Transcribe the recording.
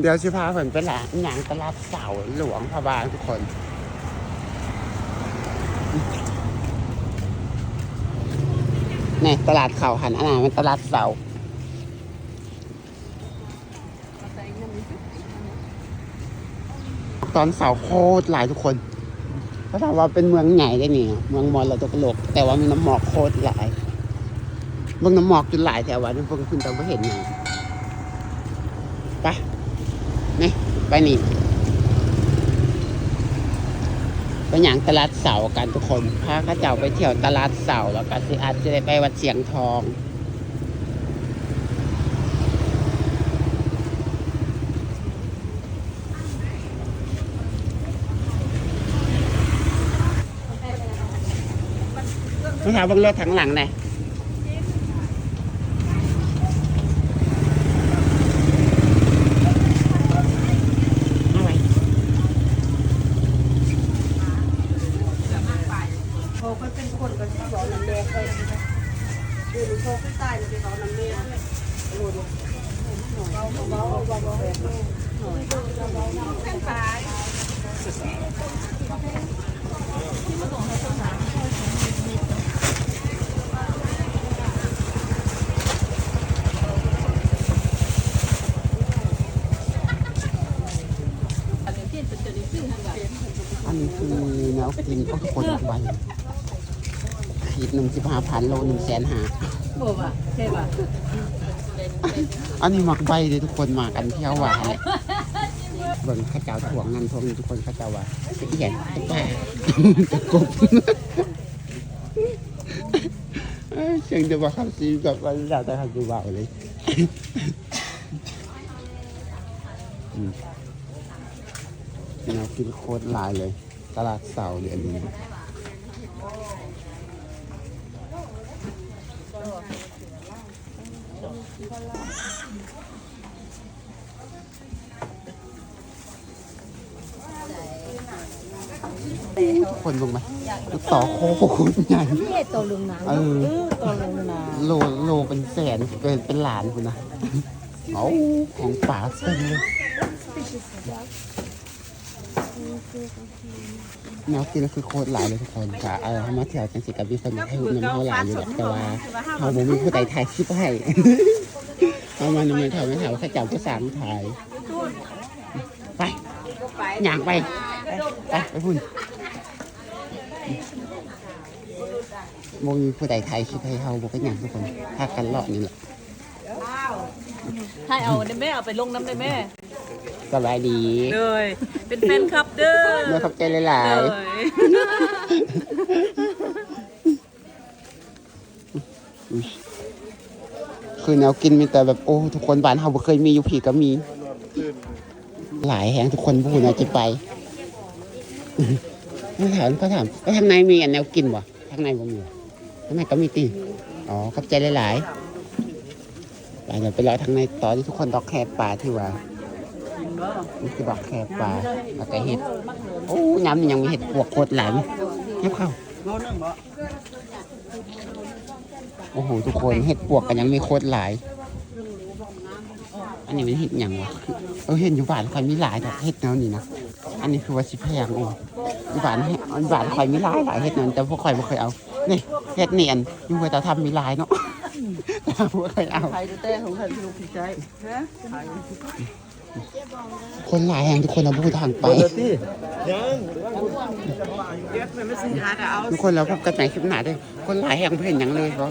เดี๋ยวชิพาเพิ่นไปหลานหนังตลาดเสาหลวงพระบางทุกคน นี่ตลาดเขาหันอันนั้นมันตลาดเสาตอนเสาโคตรหลายทุกคนเขาถามว่าเป็นเมืองใหญ่ได้นี่เมืองมอญเราตกโลก แต่ว่ามีน้ำหมอกโคตรหลายเมืองน้ำหมอกจนหลายแต่ว่านี่พวกคุณต้องไปเห็นไงไป นี่ไปนี่ไปอย่างตลาดเสากันทุกคนพาข้าเจ้าไปเที่ยวตลาดเสาแล้วก็สิอาจจะได้ไปวัดเชียงทองไม่ถามว่ารถถังหลังไหนเอาไว้ โทรก็เป็นคนก็ที่บอกน้ำแดงไป ดูดูโทรขึ้นใต้เลยเขาน้ำแดงโอ้โหเบาเบาเบาเบาแบบนี้หน่อยข้างซ้ายอันนี้คือแนวกินก็คนละวัน ขีดหนึ่งสิบห้าพันโลหนึ่งแสนหาโอ้ป่ะใช่ป่ะอันนี้หมักใบเลยทุกคนมากันเที่ยวหวานเลยเบิ่งข้าเจ้าถ่วงเงินทวงทุกคนข้าเจ้าว่าเป็นเอียนเป็นป่าเป็นกบเอ้ยเสียงจะว่าคำซีกับวันเราแต่คำดูเบาเลยอืมแนวกินโคตรหลายเลย ตลาดเสาเดือนนี้ ทุกคนลงไหมต่อโคโคตรใหญ่นี่ตัวลุงน้ำเออตัวลุงน้โลโลเป็นแสนเป็นเป็นหลานคุณนะเอาของป่าเต็มเลยแนวกินก็คือโคตรหลายเลยทุกคนค่ะเออเขามาเที่ยวจังสิกับมีคนมาให้หุ่นน้ำเขาหลายอยู่แหละแต่ว่าเขาบ่มีผู้ใดถ่ายคลิปให้ เขามาในเมืองไทยไม่ถ่ายว่าเขาจับผู้สามถ่าย ไปย่างไป ไปไปพุ่นโมมีผู้ใดถ่ายคลิปให้เขาบอกเป็นอย่างทุกคนพากันเลาะนี่แหละำให้เอาได้แม่เอาไปลงน้ำได้แม่สบายดีเลยเป็นแฟนคลับเด้อเมื่อขอบใจหลายเลยๆ คือแนวกินมีแต่แบบโอ้ทุกคนบ้านเฮาบ่เคยมีอยู่ผีก็มี หลายแห่งทุกคนพูดนะจะไปเขาถามเขาถามว่าทางในมีอันแนวกินบ่ทางในบ่มีทางในก็มีตีอ๋อขอบใจหลายๆไปเดี๋ยวไปรอทางในต่อที่ทุกคนดอกแคบปลาที่ว่านี่คือดอกแคบปลาแล้วก็เห็ดโอ้ยำนี่ยังมีเห็ดปวกโคตรหลายไหมเงียเข้า โอ้โหทุกคนเห็ดปวกกันยังมีโคตรหลาย อันนี้เป็นเห็ดหยังวะเออเห็ดอยู่บ้านคอยมีหลายแต่เห็ดแนวนี้นะ อันนี้คือว่าสิแพงโอ้อยู่บ้านให้อยู่บ้านคอยมีหลายหลายเห็ดนั้นแต่พวกคอยไม่เคยเอา นี่เห็ดเนียนอยู่เวลาทำมีหลายเนาะแต่พวกเคยเอาใครจะเต้ของใครลูกพี่ใจฮะ คนหลายแห่งทุกคนเอาพูดทางไปไม่สิหาเอาทุกคนเราพบกันในคลิปหน้าด้วยคนหลายแห่งเพื่อนอย่างเลยก็